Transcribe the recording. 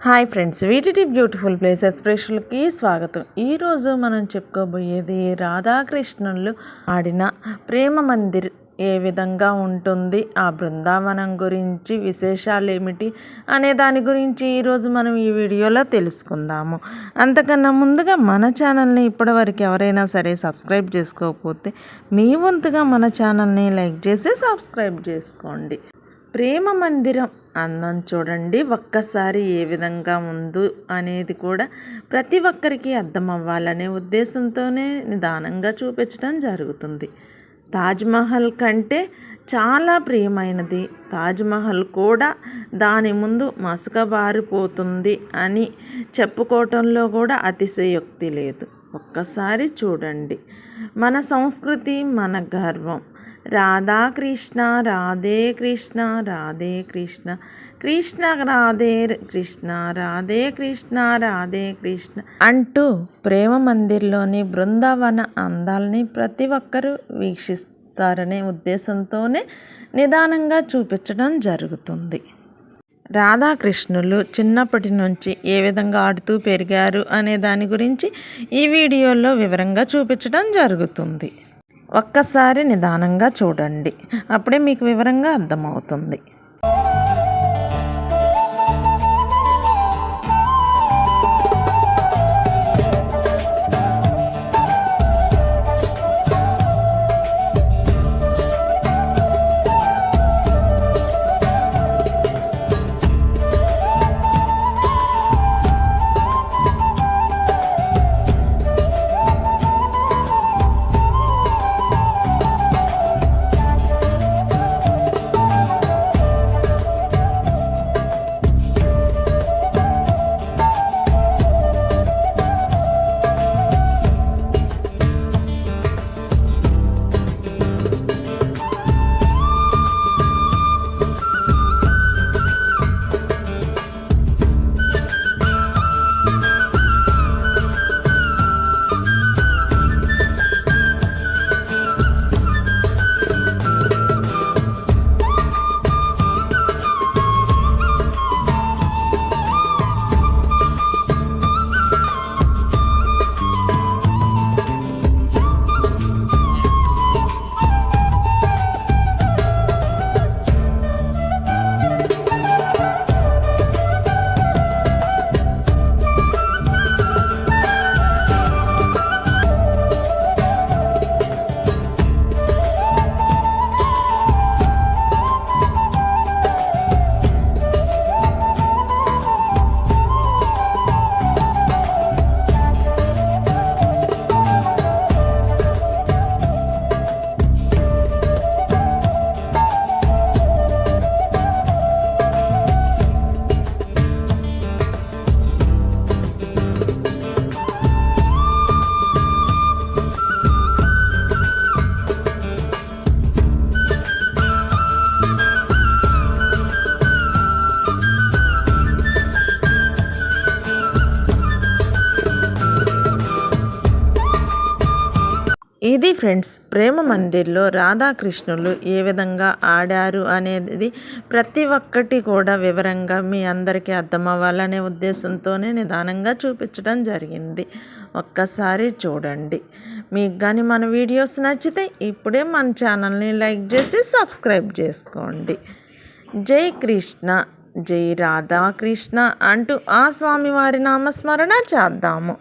Hi friends వీటిటి beautiful place ఎక్స్ప్రెషన్కి స్వాగతం. ఈరోజు మనం చెప్పుకోబోయేది రాధాకృష్ణులు ఆడిన ప్రేమ మందిర్ ఏ విధంగా ఉంటుంది ఆ బృందావనం గురించి విశేషాలు ఏమిటి అనే దాని గురించి ఈరోజు మనం ఈ వీడియోలో తెలుసుకుందాము. అంతకన్నా ముందుగా మన ఛానల్ని ఇప్పటివరకు ఎవరైనా సరే సబ్స్క్రైబ్ చేసుకోకపోతే మీ వంతుగా మన ఛానల్ని లైక్ చేసి సబ్స్క్రైబ్ చేసుకోండి. ప్రేమ మందిరం అందం చూడండి ఒక్కసారి ఏ విధంగా ఉందో అనేది కూడా ప్రతి ఒక్కరికి అర్థం అవ్వాలనే ఉద్దేశంతోనే నిదానంగా చూపించడం జరుగుతుంది. తాజ్మహల్ కంటే చాలా ప్రియమైనది. తాజ్మహల్ కూడా దాని ముందు మసకబారిపోతుంది అని చెప్పుకోవటంలో కూడా అతిశయోక్తి లేదు. ఒక్కసారి చూడండి. మన సంస్కృతి మన గర్వం. రాధాకృష్ణ రాధే కృష్ణ రాధే కృష్ణ. కృష్ణ రాధే కృష్ణ రాధే కృష్ణ రాధే కృష్ణ అంటూ ప్రేమ మందిర్లోని బృందావన అందాలని ప్రతి ఒక్కరూ వీక్షిస్తారనే ఉద్దేశంతోనే నిదానంగా చూపించడం జరుగుతుంది. రాధాకృష్ణులు చిన్నప్పటి నుంచి ఏ విధంగా ఆడుతూ పెరిగారు అనే దాని గురించి ఈ వీడియోలో వివరంగా చూపించడం జరుగుతుంది. ఒక్కసారి నిదానంగా చూడండి. అప్పుడే మీకు వివరంగా అర్థమవుతుంది. ఇది ఫ్రెండ్స్ ప్రేమ మందిర్లో రాధాకృష్ణులు ఏ విధంగా ఆడారు అనేది ప్రతి ఒక్కటి కూడా వివరంగా మీ అందరికీ అర్థమవ్వాలనే ఉద్దేశంతోనే నిదానంగా చూపించడం జరిగింది. ఒక్కసారి చూడండి. మీకు కానీ మన వీడియోస్ నచ్చితే ఇప్పుడే మన ఛానల్ని లైక్ చేసి సబ్స్క్రైబ్ చేసుకోండి. జై కృష్ణ జై రాధాకృష్ణ అంటూ ఆ స్వామివారి నామస్మరణ చేద్దాము.